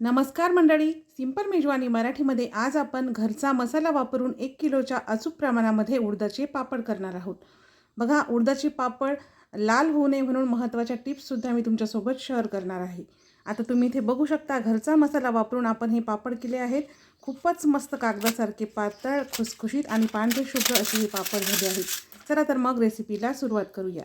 नमस्कार मंडळी सिंपल मेजवानी मराठीमध्ये आज आपण घरचा मसाला वापरून एक किलोच्या अचूक प्रमाणामध्ये उडदाचे पापड करणार आहोत. बघा उडदाचे पापड लाल होऊ नये म्हणून महत्त्वाच्या टिप्ससुद्धा मी तुमच्यासोबत शेअर करणार आहे. आता तुम्ही इथे बघू शकता घरचा मसाला वापरून आपण हे पापड केले आहेत. खूपच मस्त कागदासारखे पातळ खुसखुशीत आणि पांढरे शुभ्र असे हे पापड झाले आहेत. चला तर मग रेसिपीला सुरुवात करूया.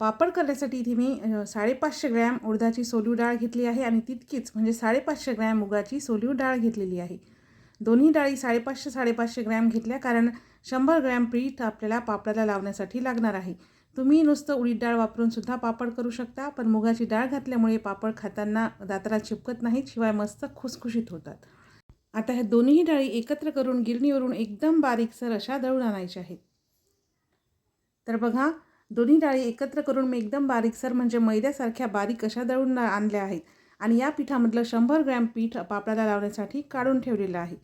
पापड करण्यासाठी इथे मी साडेपाचशे ग्रॅम उडदाची सोलीव डाळ घेतली आहे आणि तितकीच म्हणजे साडेपाचशे ग्रॅम मुगाची सोलीव डाळ घेतलेली आहे. दोन्ही डाळी साडेपाचशे साडेपाचशे ग्रॅम घेतल्या कारण शंभर ग्रॅम पीठ आपल्याला पापडाला लावण्यासाठी लागणार आहे. तुम्ही नुसतं उडीद डाळ वापरून सुद्धा पापड करू शकता पण मुगाची डाळ घातल्यामुळे पापड खाताना दाताला चिपकत नाहीत शिवाय मस्त खुसखुशीत होतात. आता ह्या दोन्ही डाळी एकत्र करून गिरणीवरून एकदम बारीकसर अशा दळून आणायच्या आहेत. तर बघा दोन्ही डाळी एकत्र करून मी एकदम बारीकसर म्हणजे मैद्यासारख्या बारीक अशा दळून आणल्या आहेत. आणि या पिठामधलं शंभर ग्रॅम पीठ पापडाला लावण्यासाठी काढून ठेवलेलं आहे.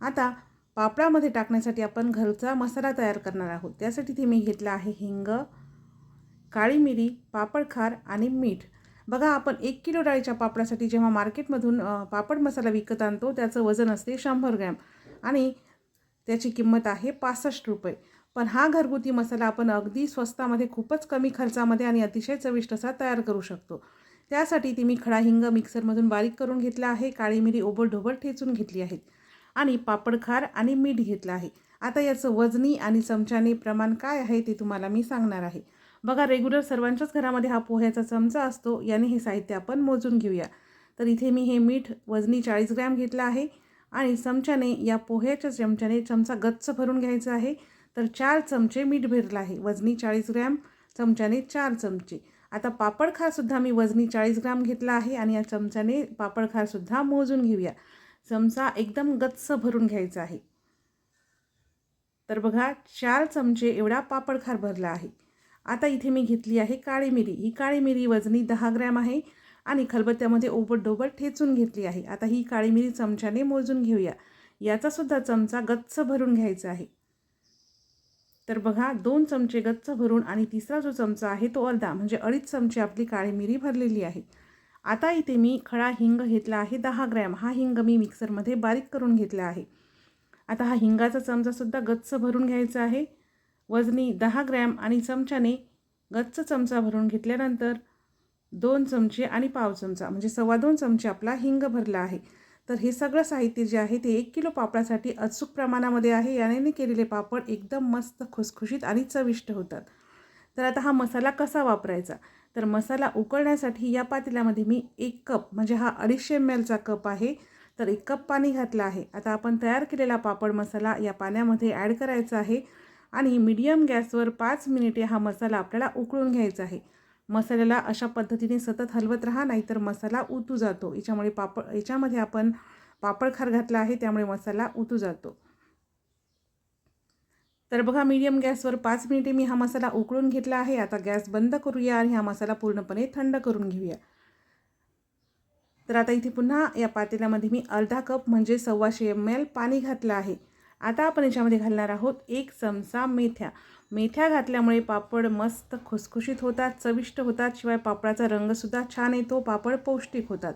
आता पापडामध्ये टाकण्यासाठी आपण घरचा मसाला तयार करणार आहोत. त्यासाठी ते मी घेतला आहे हिंग काळी मिरी पापडखार आणि मीठ. बघा आपण एक किलो डाळीच्या पापडासाठी जेव्हा मार्केटमधून पापड मसाला विकत आणतो त्याचं वजन असते शंभर ग्रॅम. आणि त्याची किंमत आहे पासष्ट रुपये. पण हा घरगुती मसाला आपण अगदी स्वस्तामध्ये खूपच कमी खर्चामध्ये आणि अतिशय चविष्ट असा तयार करू शकतो. त्यासाठी ती मी खडा हिंग मिक्सरमधून बारीक करून घेतला आहे काळी मिरी ओबडधोबड ठेचून घेतली आहेत आणि पापडखार आणि मीठ घेतलं आहे. आता याचं वजनी आणि चमच्याने प्रमाण काय आहे ते तुम्हाला मी सांगणार आहे. बघा रेग्युलर सर्वांच्याच घरामध्ये हा पोह्याचा चमचा असतो याने हे साहित्य आपण मोजून घेऊया. तर इथे मी हे मीठ वजनी चाळीस ग्रॅम घेतलं आहे आणि चमच्याने या पोह्याच्या चमच्याने चमचा गच्च भरून घ्यायचा आहे. तर चार चमचे मीठ भरलं आहे. वजनी चाळीस ग्रॅम चमच्याने चार चमचे. आता पापडखारसुद्धा मी वजनी चाळीस ग्राम घेतला आहे आणि या चमच्याने पापडखारसुद्धा मोजून घेऊया. चमचा एकदम गच्च भरून घ्यायचा आहे. तर बघा चार चमचे एवढा पापडखार भरला आहे. आता इथे मी घेतली आहे काळी मिरी. ही काळी मिरी वजनी दहा ग्रॅम आहे आणि खलबत्त्यामध्ये ओबडधोबड ठेचून घेतली आहे. आता ही काळी मिरी चमच्याने मोजून घेऊया. याचासुद्धा चमचा गच्च भरून घ्यायचा आहे. तर बघा दोन चमचे गच्च भरून आणि तिसरा जो चमचा आहे तो अर्धा म्हणजे अडीच चमचे आपली काळी मिरी भरलेली आहे. आता इथे मी खडा हिंग घेतला आहे दहा ग्रॅम. हा हिंग मी मिक्सरमध्ये बारीक करून घेतला आहे. आता हा हिंगाचा चमचासुद्धा गच्च भरून घ्यायचा आहे. वजनी दहा ग्रॅम आणि चमच्याने गच्च चमचा भरून घेतल्यानंतर दोन चमचे आणि पाव चमचा म्हणजे सव्वा दोन चमचे आपला हिंग भरला आहे. तर हे सगळं साहित्य जे आहे ते एक किलो पापडासाठी अचूक प्रमाणामध्ये आहे. याने केलेले पापड एकदम मस्त खुसखुशीत आणि चविष्ट होतात. तर आता हा मसाला कसा वापरायचा? तर मसाला उकळण्यासाठी या पातेल्यामध्ये मी एक कप म्हणजे हा अडीचशे एम एलचा कप आहे तर एक कप पाणी घातलं आहे. आता आपण तयार केलेला पापड मसाला या पाण्यामध्ये ॲड करायचा आहे आणि मीडियम गॅसवर पाच मिनिटे हा मसाला आपल्याला उकळून घ्यायचा आहे. मसाल्याला अशा पद्धतीने सतत हलवत राहा नाहीतर मसाला उतू जातो. याच्यामुळे पापड याच्यामध्ये आपण पापड खार घातला आहे त्यामुळे मसाला उतू जातो. तर बघा मीडियम गॅसवर पाच मिनिटे मी हा मसाला उकळून घेतला आहे. आता गॅस बंद करूया आणि हा मसाला पूर्णपणे थंड करून घेऊया. तर आता इथे पुन्हा या पातेल्यामध्ये मी अर्धा कप म्हणजे सव्वाशे एम एल पाणी घातलं आहे. आता आपण याच्यामध्ये घालणार आहोत एक चमचा मेथ्या. मेथ्या घातल्यामुळे पापड मस्त खुसखुशीत होतात चविष्ट होतात शिवाय पापडाचा रंगसुद्धा छान येतो पापड पौष्टिक होतात.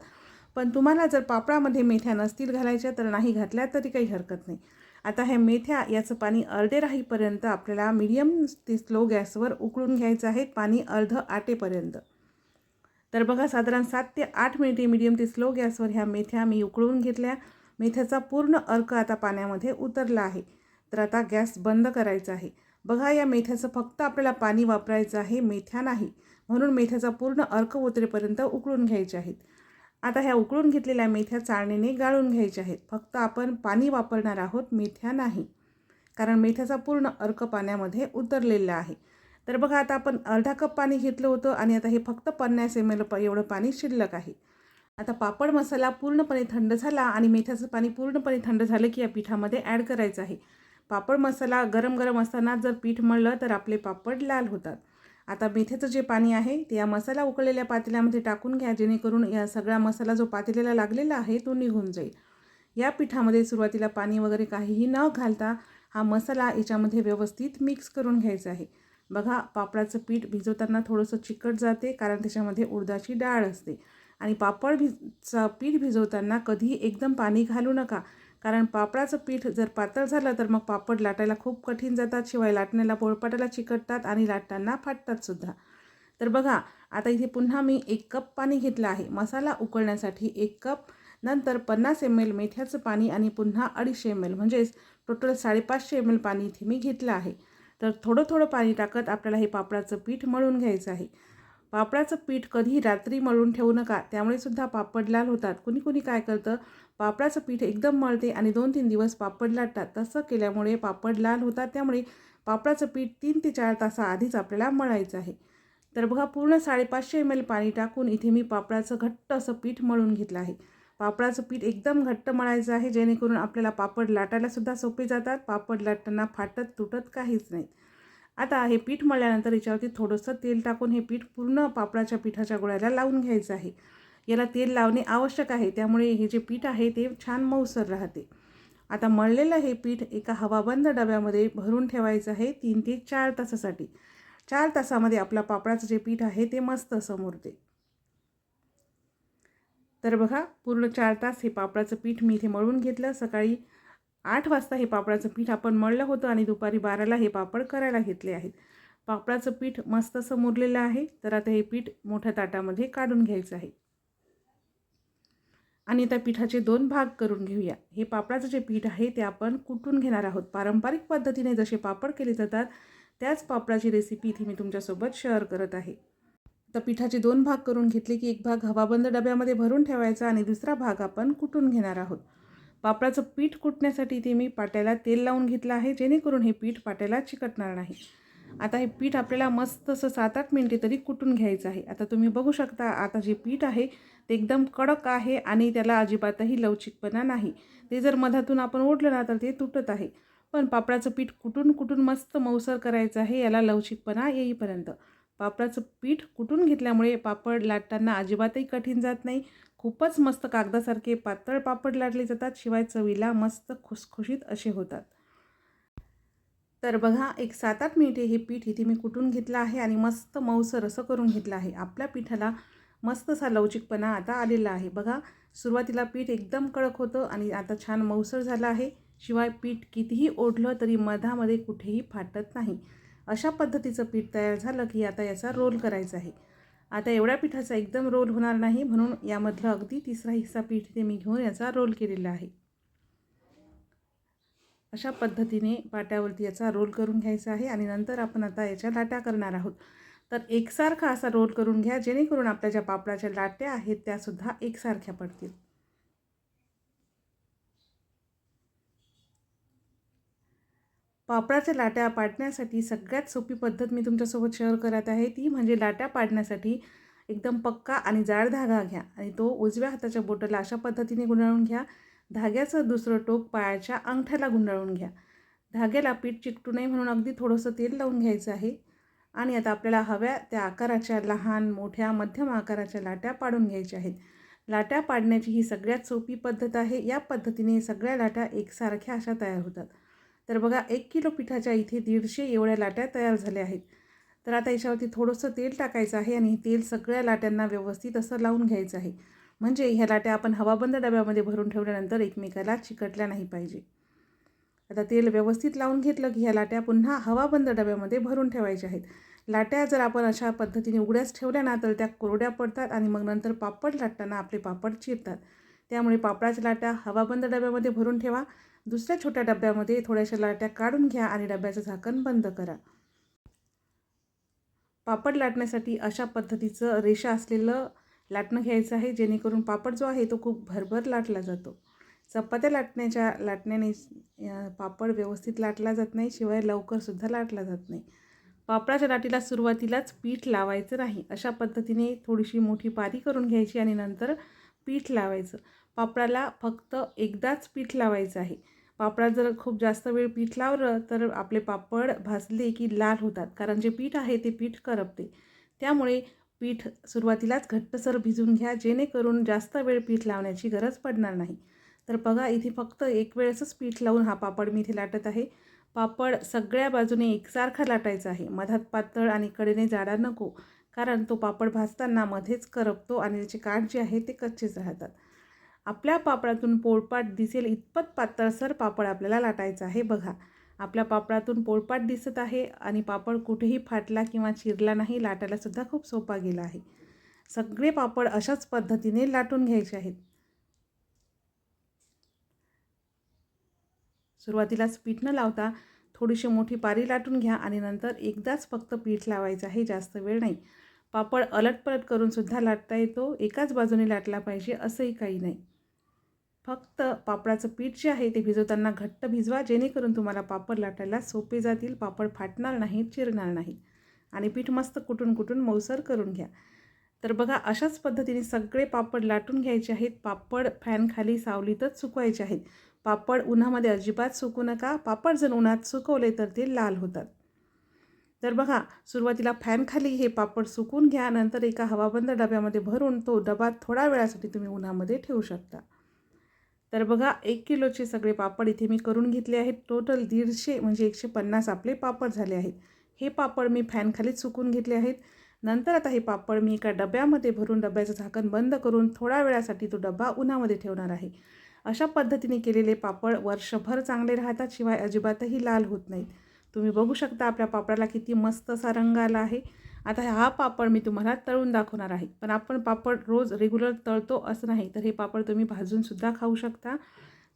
पण तुम्हाला जर पापडामध्ये मेथ्या नसतील घालायच्या तर नाही घातल्या तरी काही हरकत नाही. आता हे मेथ्या याचं पाणी अर्धे राहीपर्यंत आपल्याला मिडियम ते स्लो गॅसवर उकळून घ्यायचं आहे पाणी अर्ध आटेपर्यंत. तर बघा साधारण सात ते आठ मिनिटे मीडियम ते स्लो गॅसवर ह्या मेथ्या मी उकळून घेतल्या. मेथ्याचा पूर्ण अर्क आता पाण्यामध्ये उतरला आहे. तर आता गॅस बंद करायचा आहे. बघा या मेथ्याचं फक्त आपल्याला पाणी वापरायचं आहे मेथ्या नाही. म्हणून मेथ्याचा पूर्ण अर्क उतरेपर्यंत उकळून घ्यायचे आहेत. आता ह्या उकळून घेतलेल्या मेथ्या चाळणीने गाळून घ्यायच्या आहेत. फक्त आपण पाणी वापरणार आहोत मेथ्या नाही. कारण मेथ्याचा पूर्ण अर्क पाण्यामध्ये उतरलेला आहे. तर बघा आता आपण अर्धा कप पाणी घेतलं होतं आणि आता हे फक्त पन्नास एम एल प एवढं पाणी शिल्लक आहे. आता पापड मसाला पूर्णपणे थंड झाला आणि मेथ्याचं पाणी पूर्णपणे थंड झालं की या पिठामध्ये ॲड करायचं आहे. पापड मसाला गरम गरम असताना जर पीठ मळलं तर आपले पापड लाल होतात. आता मेथ्याचं जे पाणी आहे ते या मसाला उकळलेल्या पातेल्यामध्ये टाकून घ्या जेणेकरून या सगळा मसाला जो पातेल्याला लागलेला आहे तो निघून जाईल. या पिठामध्ये सुरुवातीला पाणी वगैरे काहीही न घालता हा मसाला याच्यामध्ये व्यवस्थित मिक्स करून घ्यायचा आहे. बघा पापडाचं पीठ भिजवताना थोडंसं चिकट जाते कारण त्याच्यामध्ये उडदाची डाळ असते. आणि पापड भिजचा पीठ भिजवताना कधीही एकदम पाणी घालू नका. कारण पापडाचं पीठ जर पातळ झालं तर मग पापड लाटायला खूप कठीण जातात. शिवाय लाटण्याला पोळपाटाला चिकटतात आणि लाटताना फाटतात सुद्धा. तर बघा आता इथे पुन्हा मी एक कप पाणी घेतलं आहे. मसाला उकळण्यासाठी एक कप नंतर पन्नास एम एल मेथ्याचं पाणी आणि पुन्हा अडीचशे एम एल म्हणजेच टोटल साडेपाचशे एम एल पाणी इथे मी घेतलं आहे. तर थोडं थोडं पाणी टाकत आपल्याला हे पापडाचं पीठ मळून घ्यायचं आहे. पापडाचं पीठ कधी रात्री मळून ठेवू नका त्यामुळे सुद्धा पापड लाल होतात. कुणी कुणी काय करतं पापडाचं पीठ एकदम मळते आणि दोन तीन दिवस पापड लाटतात. तसं केल्यामुळे पापड लाल होतात. त्यामुळे पापडाचं पीठ तीन ते चार तासाआधीच आपल्याला मळायचं आहे. तर बघा पूर्ण साडेपाचशे एम एल पाणी टाकून इथे मी पापडाचं घट्ट असं पीठ मळून घेतलं आहे. पापडाचं पीठ एकदम घट्ट मळायचं आहे जेणेकरून आपल्याला पापड लाटायलासुद्धा सोपे जातात. पापड लाटताना फाटत तुटत काहीच नाही. आता हे पीठ मळल्यानंतर याच्यावरती थोडंसं तेल टाकून हे पीठ पूर्ण पापडाच्या पिठाच्या गोळ्याला लावून घ्यायचं आहे. याला तेल लावणे आवश्यक आहे. त्यामुळे हे जे पीठ आहे ते छान मऊसर राहते. आता मळलेलं हे पीठ एका हवाबंद डब्यामध्ये भरून ठेवायचं आहे तीन ते चार तासासाठी. चार तासामध्ये आपला पापडाचं जे पीठ आहे ते मस्त असं मुरते. तर बघा पूर्ण चार तास हे पापडाचं पीठ मी इथे मळून घेतलं. सकाळी आठ वाजता हे पापडाचं पीठ आपण मळलं होतं आणि दुपारी बाराला हे पापड करायला घेतले आहेत. पापडाचं पीठ मस्त असं मुरलेलं आहे. तर आता हे पीठ मोठ्या ताटामध्ये काढून घ्यायचं आहे. आणि त्या पिठाचे दोन भाग करून घेऊया. हे पापडाचं जे पीठ आहे ते आपण कुटून घेणार आहोत. पारंपरिक पद्धतीने जसे पापड केले जातात त्याच पापडाची रेसिपी इथे मी तुमच्यासोबत शेअर करत आहे. तर पिठाचे दोन भाग करून घेतले की एक भाग हवाबंद डब्यामध्ये भरून ठेवायचा आणि दुसरा भाग आपण कुटून घेणार आहोत. पापडाचं पीठ कुटण्यासाठी इथे मी पाट्याला तेल लावून घेतलं आहे जेणेकरून हे पीठ पाट्याला चिकटणार नाही. आता हे पीठ आपल्याला मस्त असं सात आठ मिनटे तरी कुटून घ्यायचं आहे. आता तुम्ही बघू शकता आता जे पीठ आहे ते एकदम कडक आहे आणि त्याला अजिबातही लवचिकपणा नाही. ते जर मधातून आपण ओढलं ना तर ते तुटत आहे. पण पापडाचं पीठ कुटून कुटून मस्त मऊसर करायचं आहे याला लवचिकपणा येईपर्यंत. पापडाचं पीठ कुटून घेतल्यामुळे पापड लाटताना अजिबातही कठीण जात नाही. खूपच मस्त कागदासारखे पातळ पापड लाटले जातात शिवाय चवीला मस्त खुसखुशीत असे होतात. तर बघा एक सात आठ मिनिटे हे पीठ इथे मी कुटून घेतलं आहे आणि मस्त मऊसर असं करून घेतलं आहे. आपल्या पिठाला मस्त असा लवचिकपणा आता आलेला आहे. बघा सुरुवातीला पीठ एकदम कडक होतं आणि आता छान मऊसर झालं आहे. शिवाय पीठ कितीही ओढलं तरी मधामध्ये कुठेही फाटत नाही. अशा पद्धतीचं पीठ तयार झालं की आता याचा रोल करायचा आहे. आता एवढ्या पिठाचा एकदम रोल होणार नाही म्हणून यामधलं अगदी तिसरा हिस्सा पीठ ते मी घेऊन याचा रोल केलेला आहे. अशा पद्धतीने पाट्यावरती याचा रोल करून घ्यायचा आहे आणि नंतर आपण आता याच्या लाट्या करणार आहोत. तर एकसारखा असा रोल करून घ्या जेणेकरून आपल्या ज्या पापडाच्या लाट्या आहेत त्यासुद्धा एकसारख्या पडतील. पापडाच्या लाट्या पाडण्यासाठी सगळ्यात सोपी पद्धत मी तुमच्यासोबत शेअर करत आहे ती म्हणजे लाट्या पाडण्यासाठी एकदम पक्का आणि जाड धागा घ्या आणि तो उजव्या हाताच्या बोटाला अशा पद्धतीने गुंडाळून घ्या धाग्याचं दुसरं टोक पायाच्या अंगठ्याला गुंडाळून घ्या. धाग्याला पीठ चिकटू नये म्हणून अगदी थोडंसं तेल लावून घ्यायचं आहे. आणि आता आपल्याला हव्या त्या आकाराच्या लहान मोठ्या मध्यम आकाराच्या लाट्या पाडून घ्यायच्या आहेत. लाट्या पाडण्याची ही सगळ्यात सोपी पद्धत आहे. या पद्धतीने सगळ्या लाट्या एकसारख्या अशा तयार होतात. तर बघा एक किलो पिठाच्या इथे दीडशे एवढ्या लाट्या तयार झाल्या आहेत. तर आता याच्यावरती थोडंसं तेल टाकायचं आहे आणि तेल सगळ्या लाट्यांना व्यवस्थित असं लावून घ्यायचं आहे. म्हणजे ह्या लाट्या आपण हवाबंद डब्यामध्ये भरून ठेवल्यानंतर एकमेकाला चिकटल्या नाही पाहिजे. आता तेल व्यवस्थित लावून घेतलं की ह्या लाट्या पुन्हा हवाबंद डब्यामध्ये भरून ठेवायच्या आहेत. लाट्या जर आपण अशा पद्धतीने उघड्याच ठेवल्या ना तर त्या कोरड्या पडतात आणि मग नंतर पापड लाटताना आपले पापड चिरतात. त्यामुळे पापडाच्या लाट्या हवाबंद डब्यामध्ये भरून ठेवा. दुसऱ्या छोट्या डब्यामध्ये थोड्याशा लाट्या काढून घ्या आणि डब्याचं झाकण बंद करा. पापड लाटण्यासाठी अशा पद्धतीचं रेषा असलेलं लाटणं घ्यायचं आहे जेणेकरून पापड जो आहे तो खूप भरभर लाटला जातो. चपात्या लाटण्याच्या लाटण्याने पापड व्यवस्थित लाटला जात नाही शिवाय लवकरसुद्धा लाटला जात नाही. पापडाच्या लाटीला सुरुवातीलाच पीठ लावायचं नाही अशा पद्धतीने थोडीशी मोठी पारी करून घ्यायची आणि नंतर पीठ लावायचं. पापडाला फक्त एकदाच पीठ लावायचं आहे. पापडात जर खूप जास्त वेळ पीठ लावलं तर आपले पापड भाजले की लाल होतात कारण जे पीठ आहे ते पीठ करपते. त्यामुळे पीठ सुरुवातीलाच घट्टसर भिजून घ्या जेणेकरून जास्त वेळ पीठ लावण्याची गरज पडणार नाही. तर बघा इथे फक्त एक वेळेसच पीठ लावून हा पापड मी इथे लाटत आहे. पापड सगळ्या बाजूने एकसारखा लाटायचा आहे. मधात पातळ आणि कडेने जाडा नको कारण तो पापड भाजताना मध्येच करपतो आणि त्याचे काठ जे आहे ते कच्चेच राहतात. आपल्या पापडातून पोळपाट दिसेल इतपत पातळसर पापड आपल्याला लाटायचा आहे. बघा आपल्या पापडातून पोळपाट दिसत आहे आणि पापड कुठेही फाटला किंवा चिरला नाही लाटायलासुद्धा खूप सोपा गेला आहे. सगळे पापड अशाच पद्धतीने लाटून घ्यायचे आहेत. सुरुवातीलाच पीठ न लावता थोडीशी मोठी पारी लाटून घ्या आणि नंतर एकदाच फक्त पीठ लावायचं आहे जास्त वेळ नाही. पापड अलटपलट करूनसुद्धा लाटता येतो एकाच बाजूने लाटला पाहिजे असंही काही नाही. फक्त पापडाचं पीठ जे आहे ते भिजवताना घट्ट भिजवा जेणेकरून तुम्हाला पापड लाटायला सोपे जातील पापड फाटणार नाही चिरणार नाही आणि पीठ मस्त कुटून कुटून मऊसर करून घ्या. तर बघा अशाच पद्धतीने सगळे पापड लाटून घ्यायचे आहेत. पापड फॅनखाली सावलीतच सुकवायचे आहेत. पापड उन्हामध्ये अजिबात सुकू नका. पापड जर उन्हात सुकवले तर ते लाल होतात. तर बघा सुरुवातीला फॅनखाली हे पापड सुकून घ्या. नंतर एका हवाबंद डब्यामध्ये भरून तो डबा थोडा वेळासाठी तुम्ही उन्हामध्ये ठेवू शकता. तर बघा एक किलोचे सगळे पापड इथे मी करून घेतले आहेत. टोटल दीडशे म्हणजे एकशे पन्नास आपले पापड झाले आहेत. हे पापड मी फॅनखालीच सुकून घेतले आहेत. नंतर आता हे पापड मी एका डब्यामध्ये भरून डब्याचं झाकण बंद करून थोड्या वेळासाठी तो डबा उन्हामध्ये ठेवणार आहे. अशा पद्धतीने केलेले पापड वर्षभर चांगले राहतात शिवाय अजिबातही लाल होत नाहीत. तुम्ही बघू शकता आपल्या पापडाला किती मस्त असा रंग आला आहे. आता हा पापड मी तुम्हाला तळून दाखवणार आहे. पण आपण पापड रोज रेग्युलर तळतो असं नाही तर हे पापड तुम्ही भाजूनसुद्धा खाऊ शकता.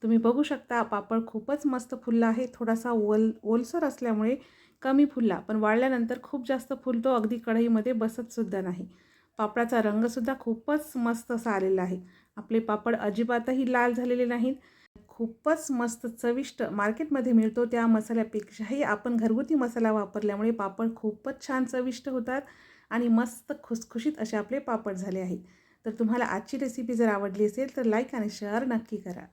तुम्ही बघू शकता पापड खूपच मस्त फुलला आहे. थोडासा ओल ओलसर असल्यामुळे कमी फुलला पण वाळल्यानंतर खूप जास्त फुलतो अगदी कढईमध्ये बसतसुद्धा नाही. पापडाचा रंगसुद्धा खूपच मस्त असा आलेला आहे. आपले पापड अजिबातही लाल झालेले नाहीत. खूपच मस्त चविष्ट मार्केटमध्ये मिळतो त्या मसाल्यापेक्षाही. आपण घरगुती मसाला वापरल्यामुळे पापड खूपच छान चविष्ट होतात आणि मस्त खुसखुशीत असे आपले पापड झाले आहेत. तर तुम्हाला आजची रेसिपी जर आवडली असेल तर लाईक आणि शेअर नक्की करा.